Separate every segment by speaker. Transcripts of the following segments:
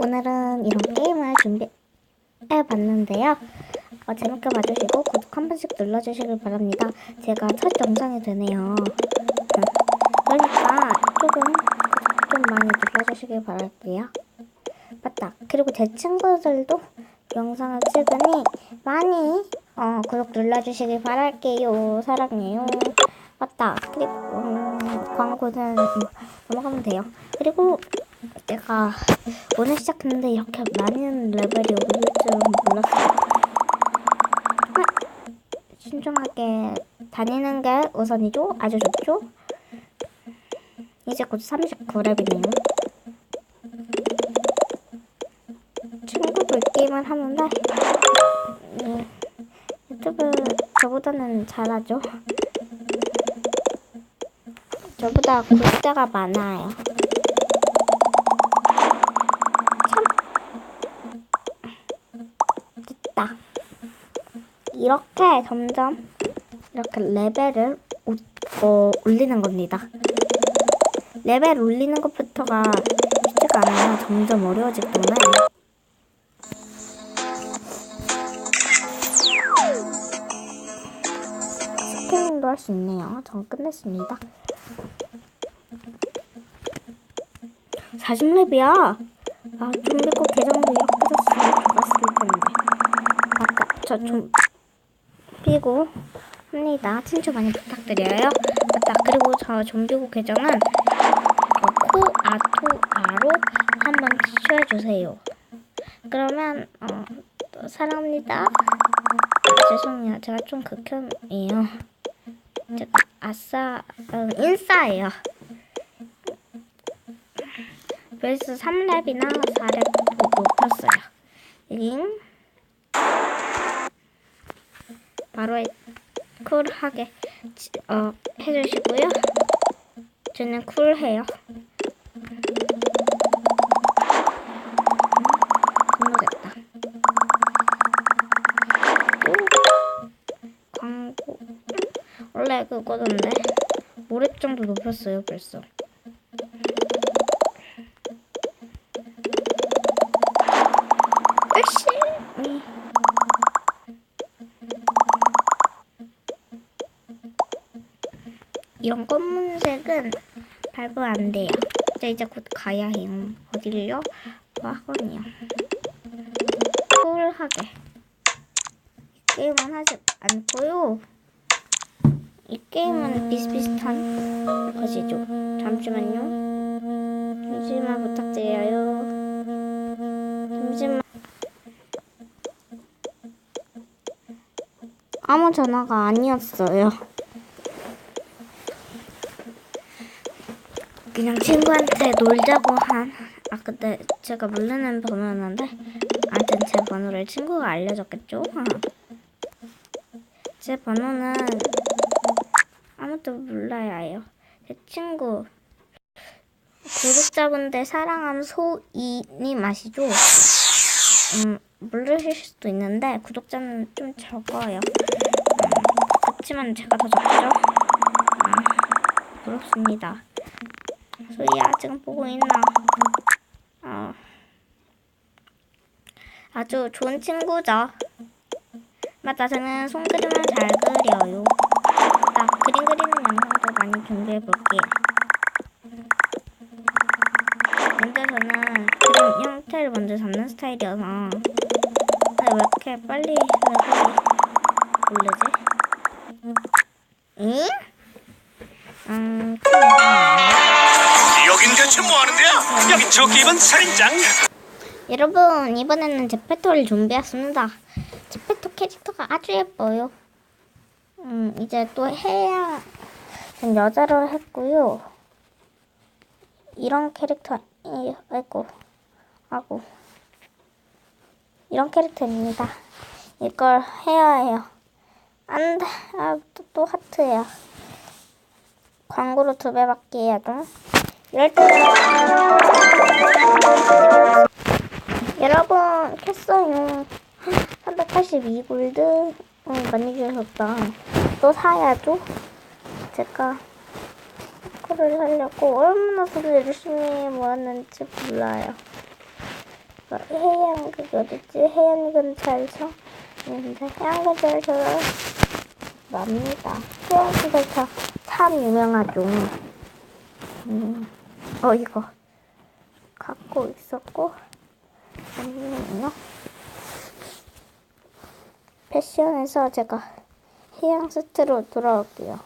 Speaker 1: 오늘은 이런 게임을 준비해봤는데요. 어, 재밌게 봐주시고 구독 한 번씩 눌러주시길 바랍니다. 제가 첫 영상이 되네요. 음, 그러니까 조금 구독 좀 많이 눌러주시길 바랄게요. 맞다. 그리고 제 친구들도 영상을 찍으니 많이 어, 구독 눌러주시길 바랄게요. 사랑해요. 맞다. 그리고 음, 광고는 넘어가면 돼요. 그리고 내가 오늘 시작했는데 이렇게 많은 레벨이 오를 줄은 몰랐어요. 아, 신중하게 다니는 게 우선이죠. 아주 좋죠. 이제 곧 39렙이네요. 친구들 게임을 하는데 네, 유튜브 저보다는 잘하죠. 저보다 구독자가 많아요. 됐다. 이렇게 점점 이렇게 레벨을 오- 어, 올리는 겁니다. 레벨 올리는 것부터가 쉽지가 않아요. 점점 어려워지기 때문에. 스캐닝도 할 수 있네요. 전 끝냈습니다. 40렙이야. 아, 좀비꽃 계정도 이렇게 됐으면 좋았을 텐데. 아까 저좀 비고 합니다. 친추 많이 부탁드려요. 맞다. 그리고 저 좀비고 계정은 어, 코아토아로 한번 친추해 주세요. 그러면 어, 또 사랑합니다. 아, 죄송해요. 제가 좀 극혐이에요. 제가 아싸 어, 인싸예요. 그래서 3렙이나 4렙 높았어요. 링 바로 쿨하게 지- 어, 해주시고요. 저는 쿨해요. 공모됐다. 광고 원래 그거던데 5렙 정도 높였어요 벌써. 열심히 이런 검은색은 밟으면 안 돼요. 이제 이제 곧 가야 해요. 어디를요? 뭐 학원이요. 쿨하게 이 게임은 하지 않고요. 이 게임은 비슷비슷한 것이죠. 잠시만요. 잠시만 부탁드려요. 잠시만. 아무 전화가 아니었어요. 그냥 친구한테 놀자고 한. 아 근데 제가 모르는 번호였는데 아무튼 제 번호를 친구가 알려줬겠죠. 아. 제 번호는 아무도 몰라야 해요. 제 친구 구독자분들 사랑하는 소이님 아시죠? 음, 모르실 수도 있는데 구독자는 좀 적어요. 음, 그렇지만 제가 더 적죠? 음, 부럽습니다. 소희야 지금 보고 있나? 어, 아주 좋은 친구죠. 맞다 저는 손그림을 잘 그려요. 맞다 그림 그리는 영상도 많이 준비해 볼게요. 근데 저는 그림 형태를 먼저 잡는 스타일이어서 아니, 왜 이렇게 빨리 오르지? 응?
Speaker 2: 조끼 입은 살인장.
Speaker 1: 여러분 이번에는 제페토를 준비했습니다. 제페토 캐릭터가 아주 예뻐요. 음 이제 또 해야 전 여자로 했고요. 이런 캐릭터 이 아이고 아고 이런 캐릭터입니다. 이걸 해야 해요. 안돼 아 또 또 하트야. 광고로 두 배밖에 해야죠. 여러분 켰어요. 382골드. 어, 많이 주셨다. 또 사야죠? 제가 거를 하려고 얼마나 돈을 열심히 모았는지 몰라요. 해양 그 어딨지? 해양 근처에서 있는데 해양 근처에서 납니다. 해양 근처 참 유명하죠. 음, 어 이거 갖고 있었고 아니면요. 패션에서 제가 해양 세트로 돌아올게요.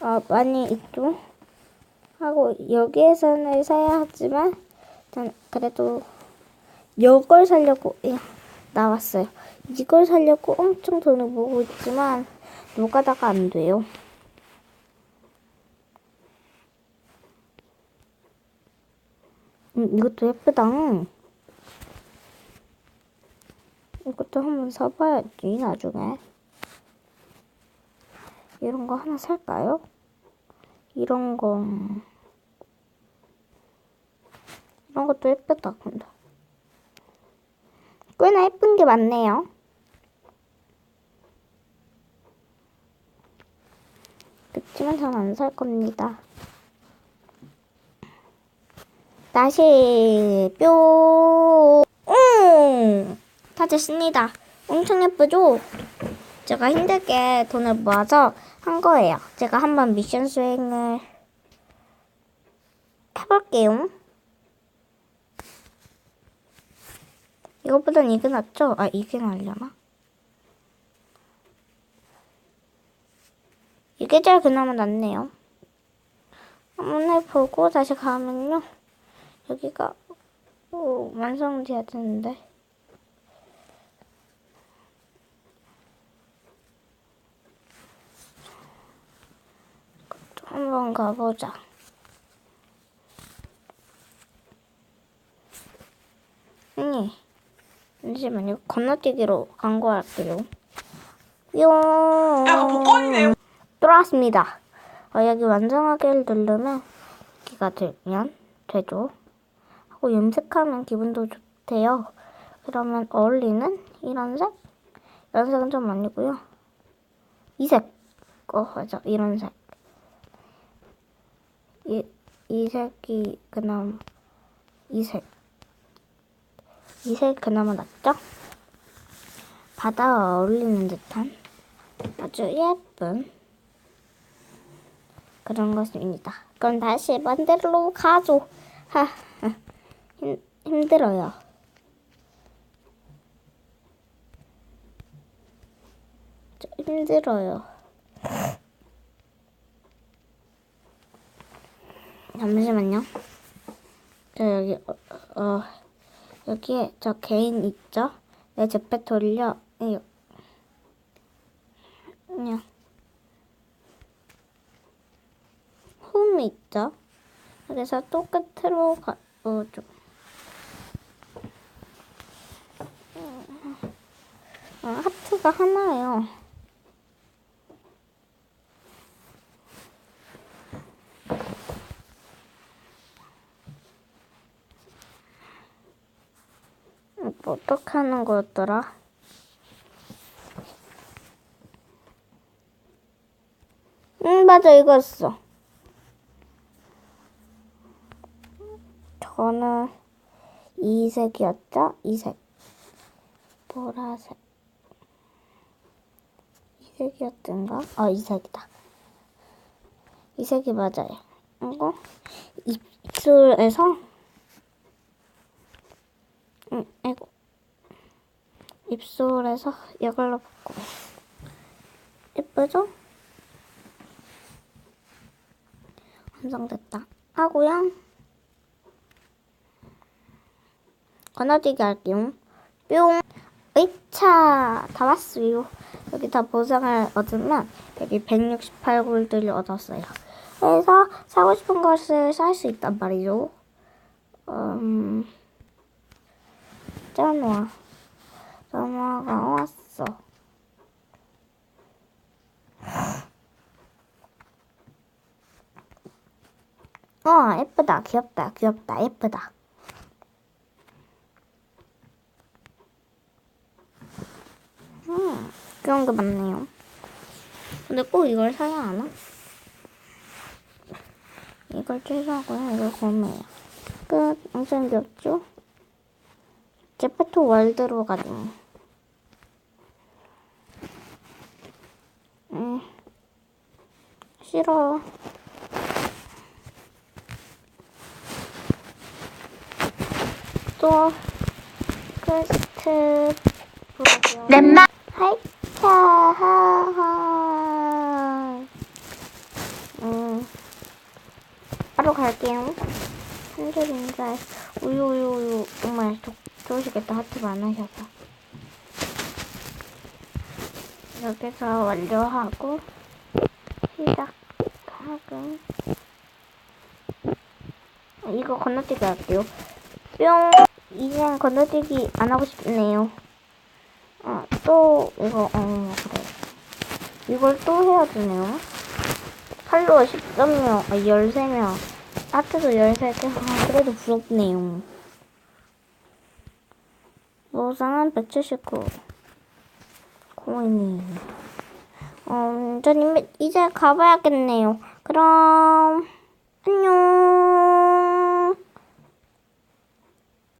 Speaker 1: 아, 많이 있죠. 하고 여기에서는 사야 하지만 전 그래도 이걸 사려고 예, 나왔어요. 이걸 사려고 엄청 돈을 모으고 있지만 노가다가 안 돼요. 음, 이것도 예쁘다. 이것도 한번 사봐야지 나중에. 이런 거 하나 살까요? 이런 거 이런 것도 예쁘다 근데 꽤나 예쁜 게 많네요 그치만 전 안 살 겁니다 다시 뿅 음! 다 됐습니다 엄청 예쁘죠? 제가 힘들게 돈을 모아서 한 거예요. 제가 한번 미션 수행을 해볼게요. 이거보단 이게 낫죠? 아, 이게 나으려나? 이게 제일 그나마 낫네요. 한번 해보고 다시 가면요. 여기가 오, 완성돼야 되는데. 한번 가보자. 아니, 잠시만요. 건너뛰기로 광고할게요. 뿅! 돌아왔습니다. 어, 여기 완성하기를 누르면 여기가 되면 되죠. 하고 염색하면 기분도 좋대요. 그러면 어울리는 이런 색? 이런 색은 좀 아니고요. 이 색. 어, 맞아. 이런 색. 이, 이 색이 그나마 이 색. 이색 그나마 낫죠? 바다와 어울리는 듯한 아주 예쁜 그런 것입니다. 그럼 다시 반대로 가죠. 하, 하. 힘, 힘들어요. 저 힘들어요. 잠시만요. 저 여기 어, 어 여기에 저 개인 있죠? 내 제페 돌려. 그냥 홈 있죠? 그래서 또 끝으로 가보죠. 어, 하트가 하나예요. 뭐 어떻게 하는 거였더라? 응, 맞아, 이거였어. 저는 이 색이었죠? 이 색. 보라색. 이 색이었던가? 아, 이 색이다. 이 색이 맞아요. 이거 입술에서 응, 아이고. 입술에서 이걸로 받고. 예쁘죠? 완성됐다. 하고요. 건너뛰기 할게요. 뿅. 으이차. 다 왔어요. 여기 다 보상을 얻으면 여기 168골드를 얻었어요. 그래서 사고 싶은 것을 살 수 있단 말이죠. 음... 짠와. 전화가 왔어. 어, 예쁘다. 귀엽다. 귀엽다. 예쁘다. 음, 그런 게 많네요. 근데 꼭 이걸 사야 하나? 이걸 취소하고요. 이걸 구매해요. 끝. 엄청 귀엽죠? 제페토 월드로 가죠. 싫어. 또 퀘스트.
Speaker 3: 렘마
Speaker 1: 하이차 하하. 음. 바로 갈게요. 한줄 인자 우유 우유 우유. 정말 좋, 좋으시겠다. 하트 많으셔서. 여기서 완료하고 시작 하고 이거 건너뛰기 할게요 뿅 이젠 건너뛰기 안 하고 싶네요 아, 또, 이거, 어, 그래. 이걸 또 해야 되네요. 팔로워 13명, 아, 13명. 하트도 13개. 아, 그래도 부럽네요. 보상은 179. 코인이. 어, 저님, 이제 가봐야겠네요. 그럼 안녕.